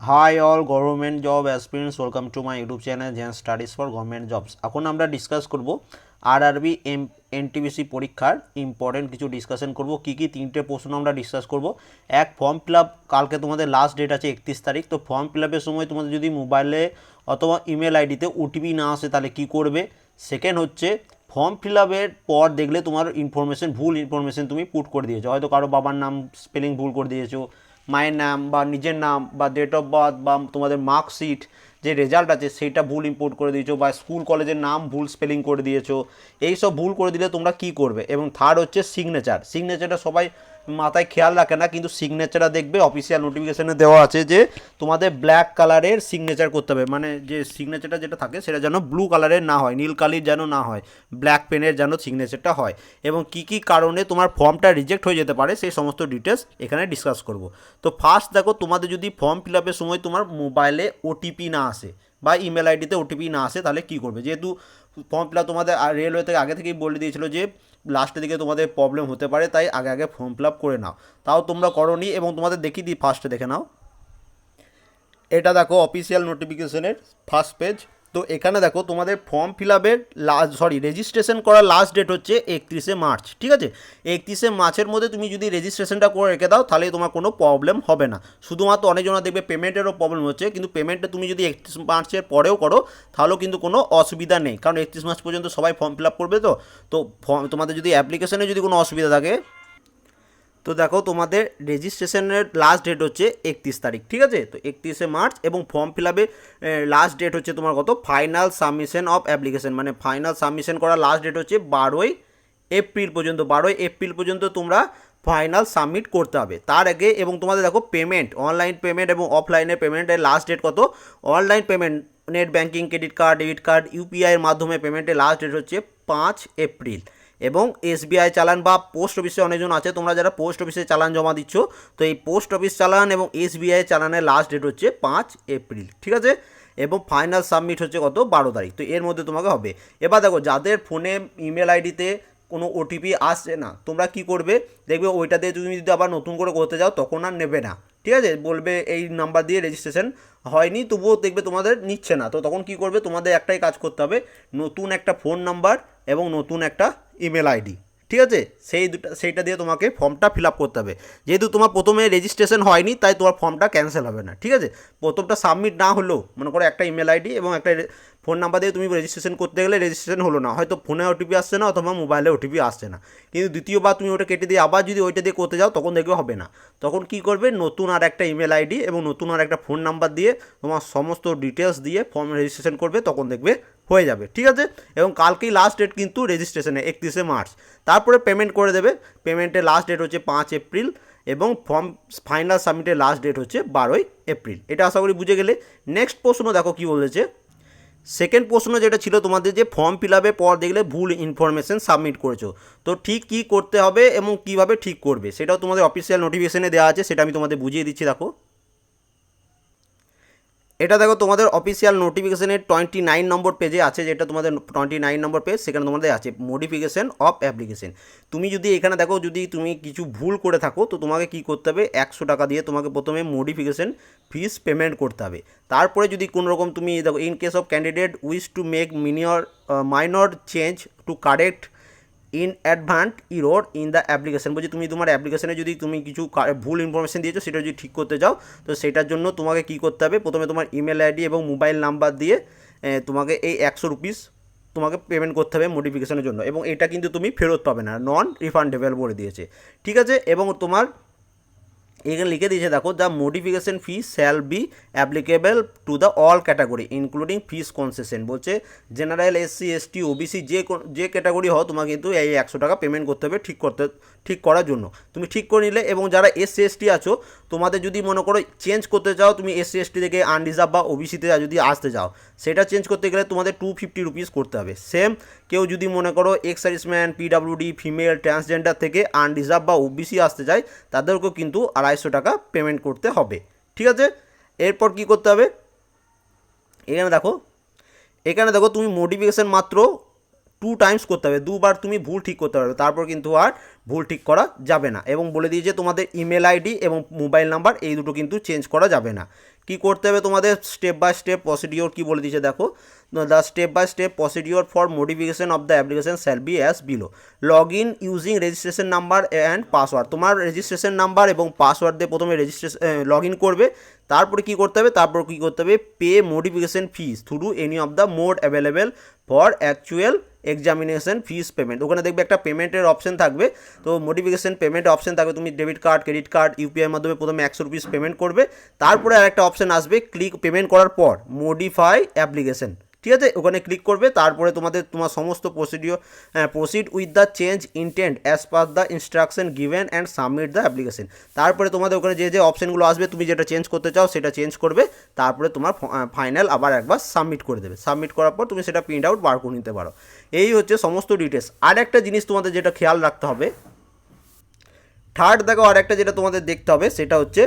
Hi all government job aspirants welcome to my YouTube channel Gen Studies for government jobs এখন আমরা discuss করব RRB M NTPC পরীক্ষার important কিছু discussion করব। কী কী তিনটে প্রশ্ন আমরা ডিসকাস করব। এক ফর্ম ফিল আপ কালকে তোমাদের লাস্ট ডেট আছে একত্রিশ তারিখ। তো ফর্ম ফিল আপের সময় তোমাদের যদি মোবাইলে অথবা ইমেল আইডিতে ওটিপি না আসে তাহলে কী করবে? সেকেন্ড হচ্ছে ফর্ম ফিল আপের পর দেখলে তোমার ইনফরমেশন ভুল ইনফরমেশন তুমি পুট করে দিয়েছ। হয়তো কারও বাবার নাম স্পেলিং ভুল করে দিয়েছ মায়ের নাম বা নিজের নাম বা ডেট অফ বার্থ বা তোমাদের মার্কশিট যে রেজাল্ট আছে সেটা ভুল ইম্পোর্ট করে দিয়েছ বা স্কুল কলেজের নাম ভুল স্পেলিং করে দিয়েছ এই সব ভুল করে দিলে তোমরা কি করবে? এবং থার্ড হচ্ছে সিগনেচার সিগনেচারটা সবাই মাথায় খেয়াল রাখে না, কিন্তু সিগনেচারটা দেখবে অফিসিয়াল নোটিফিকেশানে দেওয়া আছে যে তোমাদের ব্ল্যাক কালারের সিগনেচার করতে হবে। মানে যে সিগনেচারটা যেটা থাকে, সেটা যেন ব্লু কালারের না হয়, নীল কালির যেন না হয় ব্ল্যাক পেনের যেন সিগনেচারটা হয়। এবং কি কি কারণে তোমার ফর্মটা রিজেক্ট হয়ে যেতে পারে, সেই সমস্ত ডিটেলস এখানে ডিসকাস করব। তো ফার্স্ট দেখো, তোমাদের যদি ফর্ম ফিল আপের সময় তোমার মোবাইলে ওটিপি না আসে বা ইমেল আইডিতে ওটিপি না আসে, তাহলে কী করবে? যেহেতু ফর্ম ফিল তোমাদের রেলওয়ে থেকে আগে থেকেই বলে দিয়েছিল যে লাস্টের দিকে তোমাদের প্রবলেম হতে পারে, তাই আগে আগে ফর্ম ফিল করে নাও। তাও তোমরা করনি এবং তোমাদের দেখিয়ে দিই ফার্স্টে দেখে নাও। এটা দেখো অফিসিয়াল নোটিফিকেশনের ফার্স্ট পেজ তো এখানে দেখো তোমাদের ফর্ম ফিল আপের লাস্ট সরি রেজিস্ট্রেশন করার লাস্ট ডেট হচ্ছে একত্রিশে মার্চ, ঠিক আছে? একত্রিশে মার্চের মধ্যে তুমি যদি রেজিস্ট্রেশনটা করে রেখে দাও, তাহলে তোমার কোনো প্রবলেম হবে না। শুধুমাত্র অনেকজনা দেখবে পেমেন্টেরও প্রবলেম হচ্ছে, কিন্তু পেমেন্টটা তুমি যদি একত্রিশ মার্চের পরেও করো, তাহলেও কিন্তু কোনো অসুবিধা নেই। কারণ একত্রিশ মার্চ পর্যন্ত সবাই ফর্ম ফিল আপ করবে তো? তো তোমাদের যদি অ্যাপ্লিকেশনে যদি কোনো অসুবিধা থাকে তো দেখো তোমাদের রেজিস্ট্রেশনের লাস্ট ডেট হচ্ছে একত্রিশ তারিখ, ঠিক আছে? তো একত্রিশে মার্চ এবং ফর্ম ফিল আপে লাস্ট ডেট হচ্ছে তোমার কত? ফাইনাল সাবমিশন অফ অ্যাপ্লিকেশন মানে ফাইনাল সাবমিশন করার লাস্ট ডেট হচ্ছে বারোই এপ্রিল পর্যন্ত, বারোই এপ্রিল পর্যন্ত তোমরা ফাইনাল সাবমিট করতে হবে। তার আগে এবং তোমাদের দেখো পেমেন্ট অনলাইন পেমেন্ট এবং অফলাইনের পেমেন্টের লাস্ট ডেট কত? Online payment net banking credit card debit card ইউপিআইয়ের মাধ্যমে পেমেন্টের লাস্ট ডেট হচ্ছে পাঁচ এপ্রিল। এবং এসবিআই চালান বা পোস্ট অফিসে অনেকজন আছে, তোমরা যারা পোস্ট অফিসে চালান জমা দিচ্ছ, তো এই পোস্ট অফিস চালান এবং এসবিআই চালানের লাস্ট ডেট হচ্ছে পাঁচ এপ্রিল, ঠিক আছে? এবং ফাইনাল সাবমিট হচ্ছে কত? বারো তারিখ, তো এর মধ্যে তোমাকে হবে। এবার দেখো, যাদের ফোনে ইমেল আইডিতে কোনো ওটিপি আসছে না, তোমরা কি করবে? দেখবে ওইটা দিয়ে তুমি যদি আবার নতুন করে করতে যাও, তখন আর নেবে না। ঠিক আছে? বলবে এই নাম্বার দিয়ে রেজিস্ট্রেশন হয়নি, তবুও দেখবে তোমাদের নিচ্ছে না। তো তখন কি করবে? তোমাদের একটাই কাজ করতে হবে, নতুন একটা ফোন নাম্বার এবং নতুন একটা ইমেল আইডি ঠিক আছে? সেই দুটা, সেইটা দিয়ে তোমাকে ফর্মটা ফিল আপ করতে হবে। যেহেতু তোমার প্রথমে রেজিস্ট্রেশন হয়নি, তাই তোমার ফর্মটা ক্যান্সেল হবে না, ঠিক আছে? প্রথমটা সাবমিট না হলেও, মনে করো একটা ইমেল আইডি এবং একটা ফোন নাম্বার দিয়ে তুমি রেজিস্ট্রেশন করতে গেলে রেজিস্ট্রেশন হলো না। হয়তো ফোনে ওটিপি আসছে না অথবা মোবাইলে ওটিপি আসছে না। কিন্তু দ্বিতীয়বার তুমি ওটা কেটে দিয়ে আবার যদি ওইটা দিয়ে করতে যাও, তখন দেখবে হবে না। তখন কি করবে? নতুন আর একটা ইমেল আইডি এবং নতুন আর একটা ফোন নাম্বার দিয়ে তোমার সমস্ত ডিটেলস দিয়ে ফর্ম রেজিস্ট্রেশন করবে, তখন দেখবে হয়ে যাবে, ঠিক আছে? এবং কালকেই লাস্ট ডেট কিন্তু রেজিস্ট্রেশনে একত্রিশে মার্চ। তারপরে পেমেন্ট করে দেবে। পেমেন্টের লাস্ট ডেট হচ্ছে পাঁচ এপ্রিল এবং ফর্ম ফাইনাল সাবমিটের লাস্ট ডেট হচ্ছে বারোই এপ্রিল। এটা আশা করি বুঝে গেলে। নেক্সট প্রশ্ন দেখো কী বলেছে। সেকেন্ড প্রশ্ন যেটা ছিল তোমাদের যে ফর্ম ফিল আপের পর দেখলে ভুল ইনফরমেশন সাবমিট করেছ। তো ঠিক কী করতে হবে এবং কীভাবে ঠিক করবে? সেটাও তোমাদের অফিসিয়াল নোটিফিকেশনে দেওয়া আছে। সেটা আমি তোমাদের বুঝিয়ে দিচ্ছি, দেখো। এটা দেখো, তোমাদের অফিসিয়াল নোটিফিকেশনের টোয়েন্টি নাইন নম্বর পেজে আছে, যেটা তোমাদের টোয়েন্টি নাইন নম্বর পেজ সেখানে তোমাদের আছে মডিফিকেশন অফ অ্যাপ্লিকেশন তুমি যদি এখানে দেখো, যদি তুমি কিছু ভুল করে থাকো, তো তোমাকে কি করতে হবে? একশো টাকা দিয়ে তোমাকে প্রথমে মডিফিকেশন ফিস পেমেন্ট করতে হবে। তারপরে যদি কোনো রকম তুমি দেখো in case of candidate wish to make minor minor change to correct inadvertent error in the application বলছি, তুমি তোমার অ্যাপ্লিকেশনে যদি তুমি কিছু ভুল ইনফরমেশন দিয়েছ, সেটা যদি ঠিক করতে চাও, তো সেটার জন্য তোমাকে কী করতে হবে? প্রথমে তোমার ইমেল আইডি এবং মোবাইল নাম্বার দিয়ে তোমাকে এই একশো রুপিস তোমাকে পেমেন্ট করতে হবে মডিফিকেশনের জন্য। এবং এটা কিন্তু তুমি ফেরত পাবে না নন রিফান্ডেবল বলে দিয়েছে। ঠিক আছে? এবং তোমার এখানে লিখে দিয়েছে, দেখো the modification fee shall be applicable to the all category including fees concession বলছে জেনারেল এসসি এসটি ওবিসি যে যে ক্যাটাগরি হও, তোমাকে কিন্তু এই একশো টাকা পেমেন্ট করতে হবে ঠিক করতে ঠিক করার জন্য। তুমি ঠিক করে নিলে এবং যারা এসসি এসটি আছো, তোমাদের যদি মনে করো চেঞ্জ করতে চাও, তুমি এসসি এসটি থেকে আনরিজার্ভ বা ওবিসিতে যদি আসতে চাও, সেটা চেঞ্জ করতে গেলে তোমাদের টু ফিফটি রুপিস করতে হবে। সেম কেউ যদি মনে করো ex serviceman PWD female transgender থেকে আনরিজার্ভ বা ওবিসি আসতে চায়, তাদেরকেও কিন্তু আড়াইশো টাকা পেমেন্ট করতে হবে, ঠিক আছে? এরপর কি করতে হবে? এখানে দেখো এখানে দেখো তুমি মোটিফিকেশান মাত্র টু টাইমস করতে হবে, দুবার তুমি ভুল ঠিক করতে পারবে, তারপর কিন্তু আর ভুল ঠিক করা যাবে না। এবং বলে দিয়েছে তোমাদের ইমেল আইডি এবং মোবাইল নাম্বার এই দুটো কিন্তু চেঞ্জ করা যাবে না। কি করতে হবে তোমাদের? স্টেপ বাই স্টেপ প্রসিডিওর কি বলে দিচ্ছে দেখো। The step by step procedure for modification of the application shall be as below log in using registration number and password তোমার রেজিস্ট্রেশন নাম্বার এবং পাসওয়ার্ড দিয়ে প্রথমে রেজিস্ট্রেশন লগ ইন করবে। তারপরে কি করতে হবে? তারপর কি করতে হবে? Pay modification fees through any of the mode available for actual examination fees payment ওখানে দেখবে একটা পেমেন্টের অপশন থাকবে। তো মডিফিকেশন পেমেন্ট অপশন থাকবে। তুমি ডেবিট কার্ড ক্রেডিট কার্ড ইউপিআইয়ের মাধ্যমে প্রথমে একশো রুপিস পেমেন্ট করবে। তারপরে আর একটা অপশন আসবে। ক্লিক পেমেন্ট করার পর মডিফাই অ্যাপ্লিকেশন ঠিক আছে? ওখানে ক্লিক করবে, তারপরে তোমাদের, তোমার সমস্ত procedure proceed with the change intent as per the instruction given and submit the application তারপরে তোমাদের ওখানে যে যে অপশনগুলো আসবে, তুমি যেটা চেঞ্জ করতে চাও, সেটা চেঞ্জ করবে, তারপরে তোমার ফাইনাল আবার একবার সাবমিট করে দেবে। সাবমিট করার পর তুমি সেটা প্রিন্ট আউট বার করে নিতে পারো। এই হচ্ছে সমস্ত ডিটেলস আর একটা জিনিস তোমাদের যেটা খেয়াল রাখতে হবে থার্ড দেখো আর একটা যেটা তোমাদের দেখতে হবে, সেটা হচ্ছে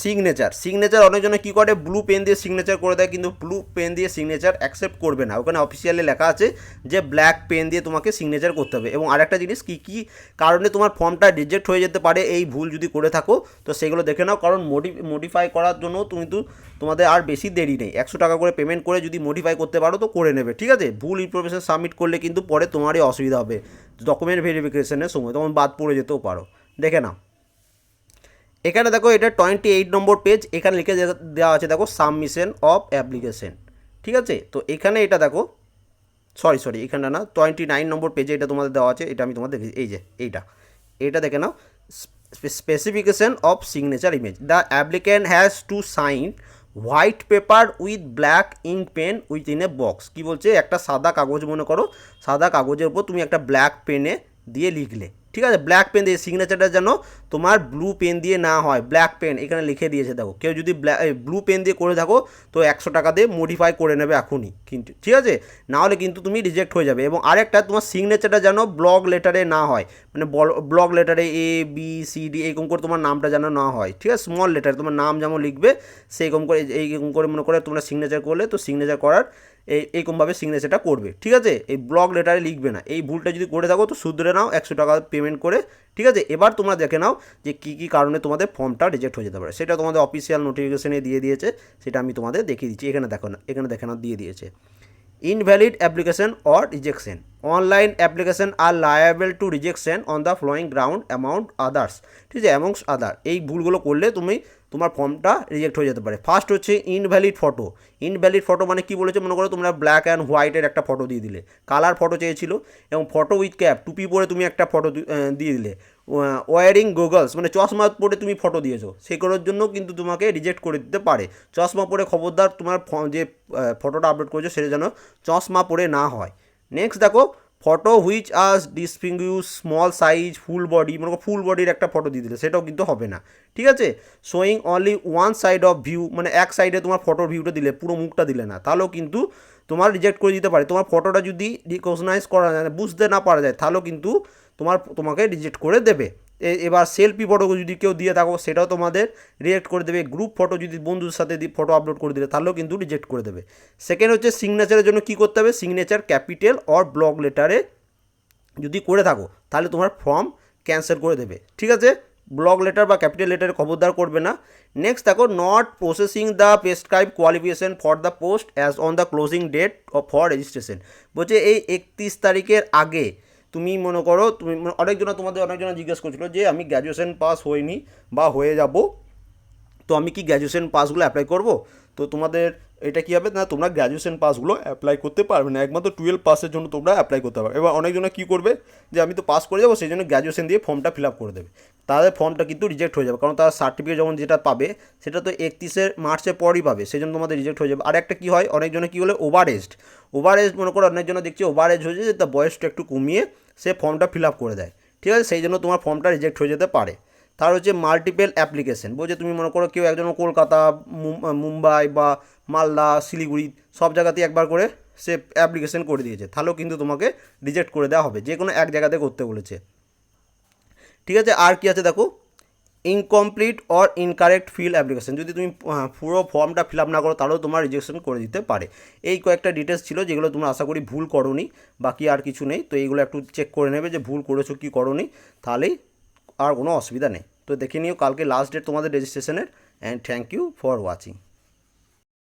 সিগনেচার সিগনেচার অনেকজনে কী করে? ব্লু পেন দিয়ে সিগনেচার করে দেয়, কিন্তু ব্লু পেন দিয়ে সিগনেচার অ্যাকসেপ্ট করবে না। ওখানে অফিসিয়ালি লেখা আছে যে ব্ল্যাক পেন দিয়ে তোমাকে সিগনেচার করতে হবে। এবং আরেকটা জিনিস, কী কী কারণে তোমার ফর্মটা রিজেক্ট হয়ে যেতে পারে, এই ভুল যদি করে থাকো, তো সেগুলো দেখে নাও। কারণ মডি মডিফাই করার জন্য তুমি তো তোমাদের আর বেশি দেরি নেই। একশো টাকা করে পেমেন্ট করে যদি মডিফাই করতে পারো, তো করে নেবে, ঠিক আছে? ভুল ইনফরমেশন সাবমিট করলে কিন্তু পরে তোমারই অসুবিধা হবে। ডকুমেন্ট ভেরিফিকেশনের সময়, তখন বাদ পড়ে যেতেও পারো। দেখে নাও। এখানে দেখো এটা টোয়েন্টি এইট নম্বর পেজ এখানে লিখে দেওয়া আছে দেখো সাবমিশন অফ অ্যাপ্লিকেশন ঠিক আছে? তো এখানে এটা দেখো সরি সরি এখানে না টোয়েন্টি নাইন নম্বর পেজে এটা তোমাদের দেওয়া আছে, এটা আমি তোমাদের দেখি এই যে, এইটা, এটা দেখে নাও specification of signature image the applicant has to sign white paper with black ink pen with in a box কী বলছে? একটা সাদা কাগজ মনে করো, সাদা কাগজের উপর তুমি একটা ব্ল্যাক পেনে দিয়ে লিখলে। ঠিক আছে? ব্ল্যাক পেন দিয়ে সিগনেচারটা যেন তোমার ব্লু পেন দিয়ে না হয়। ব্ল্যাক পেন এখানে লিখে দিয়েছে, দেখো। কেউ যদি ব্লু পেন দিয়ে করে থাকো, তো একশো টাকা দিয়ে মডিফাই করে নেবে এখনই। কিন্তু, ঠিক আছে? না হলে কিন্তু তুমি রিজেক্ট হয়ে যাবে। এবং আরেকটা, তোমার সিগনেচারটা যেন ব্লক লেটারে না হয়। মানে ব্লক লেটারে এ বি সি ডি এইরকম করে তোমার নামটা যেন না হয়। ঠিক আছে? স্মল লেটার তোমার নাম যেমন লিখবে, সেইরকম করে, এইরকম করে মনে করে তোমরা সিগনেচার করলে, তো সিগনেচার করার এই, এইরকমভাবে সিগনেচারটা করবে, ঠিক আছে? এই ব্লক লেটারে লিখবে না। এই ভুলটা যদি করে থাকো, তো শুধরে নাও, একশো টাকা পেমেন্ট করে, ঠিক আছে? এবার তোমরা দেখে নাও যে কী কী কারণে তোমাদের ফর্মটা রিজেক্ট হয়ে যেতে পারে। সেটা তোমাদের অফিসিয়াল নোটিফিকেশনে দিয়ে দিয়েছে, সেটা আমি তোমাদের দেখিয়ে দিচ্ছি। এখানে দেখো না, এখানে দেখে নাও, দিয়ে দিয়েছে। invalid application or rejection online application are liable to rejection on the following ground, among others ঠিক আছে? অ্যামংস আদার এই ভুলগুলো করলে তুমি তোমার ফর্মটা রিজেক্ট হয়ে যেতে পারে। ফার্স্ট হচ্ছে ইনভ্যালিড ফটো ইনভ্যালিড ফটো মানে কি বলেছে মনে করো? তোমরা ব্ল্যাক অ্যান্ড হোয়াইটের একটা ফটো দিয়ে দিলে। কালার ফটো চেয়েছিল এবং ফটো উইথ ক্যাপ টুপি পরে তুমি একটা ফটো দিয়ে দিলে। ওয়ারিং গোগলস মানে চশমা পরে তুমি ফটো দিয়েছ। সেগুলোর জন্য কিন্তু তোমাকে রিজেক্ট করে দিতে পারে। চশমা পরে খবরদার তোমার যে ফটোটা আপলোড করেছ, সেটা যেন চশমা পরে না হয়। নেক্সট দেখো photo which us distinguish small size full body মনে করো ফুল বডির একটা ফটো দিয়ে দিলে, সেটাও কিন্তু হবে না। ঠিক আছে? Showing only one side of view মানে এক সাইডে তোমার ফটোর ভিউটা দিলে, পুরো মুখটা দিলে না, তাহলেও কিন্তু তোমার রিজেক্ট করে দিতে পারে। তোমার ফটোটা যদি রিকগনাইজ করা যায়, বুঝতে না পারা যায়, তাহলেও কিন্তু তোমার, তোমাকে রিজেক্ট করে দেবে। এবার সেলফি ফটো যদি কেউ দিয়ে থাকো, সেটাও তোমাদের রিজেক্ট করে দেবে। গ্রুপ ফটো যদি বন্ধুর সাথে ফটো আপলোড করে দিলে, তাহলেও কিন্তু রিজেক্ট করে দেবে। সেকেন্ড হচ্ছে সিগনেচারের জন্য কী করতে হবে? সিগনেচার ক্যাপিটাল অর ব্লক লেটারে যদি করে থাকো, তাহলে তোমার ফর্ম ক্যান্সেল করে দেবে। ঠিক আছে? ব্লক লেটার বা ক্যাপিটাল লেটারে খবরদার করবে না। নেক্সট দেখো not processing the prescribe qualification for the post as on the closing date for registration বলছে এই একত্রিশ তারিখের আগে তুমি মনে করো, তুমি অনেকজন তোমাদের অনেকজন জিজ্ঞেস করছিল যে আমি গ্র্যাজুয়েশন পাস হইনি বা হয়ে যাব, তো আমি কি গ্র্যাজুয়েশন পাসগুলো অ্যাপ্লাই করব? তো তোমাদের এটা কী হবে? না, তোমরা গ্র্যাজুয়েশন পাসগুলো অ্যাপ্লাই করতে পারবে না, একমাত্র টুয়েলভ পাসের জন্য তোমরা অ্যাপ্লাই করতে পারবে। এবার অনেকজনে কী করবে? যে আমি তো পাস করে যাব, সেই জন্য গ্র্যাজুয়েশন দিয়ে ফর্মটা ফিল আপ করে দেবে। তাদের ফর্মটা কিন্তু রিজেক্ট হয়ে যাবে, কারণ তার সার্টিফিকেট যখন যেটা পাবে, সেটা তো একত্রিশে মার্চের পরই পাবে, সেই জন্য তোমাদের রিজেক্ট হয়ে যাবে। আর একটা কী হয়? অনেকজনে কী হলে ওভার এজড ওভার এজ মনে করো, অনেকজনে দেখছি ওভার এজ হয়েছে যে তার বয়সটা একটু কমিয়ে সে ফর্মটা ফিল আপ করে দেয়। ঠিক আছে? সেই জন্য তোমার ফর্মটা রিজেক্ট হয়ে যেতে পারে। তার হচ্ছে মাল্টিপেল অ্যাপ্লিকেশন বলছে তুমি মনে করো কেউ একজন কলকাতা মুম্বাই বা মালদা, শিলিগুড়ি সব জায়গাতেই একবার করে সে অ্যাপ্লিকেশন করে দিয়েছে। তাহলেও কিন্তু তোমাকে রিজেক্ট করে দেওয়া হবে। যে কোনো এক জায়গাতে করতে বলেছে। ঠিক আছে? আর কি আছে দেখো? Incomplete or incorrect fill application যদি তুমি পুরো ফর্মটা ফিল আপ না করো, তাহলেও তোমার রিজেকশন করে দিতে পারে। এই কয়েকটা ডিটেলস ছিল যেগুলো তোমরা আশা করি ভুল করনি, বাকি আর কিছু নেই। তো এইগুলো একটু চেক করে নেবে যে ভুল করেছ কি করোনি, তাহলেই আর কোনো অসুবিধা নেই। তো দেখে নিও, কালকে লাস্ট ডেট তোমাদের রেজিস্ট্রেশনের and thank you for watching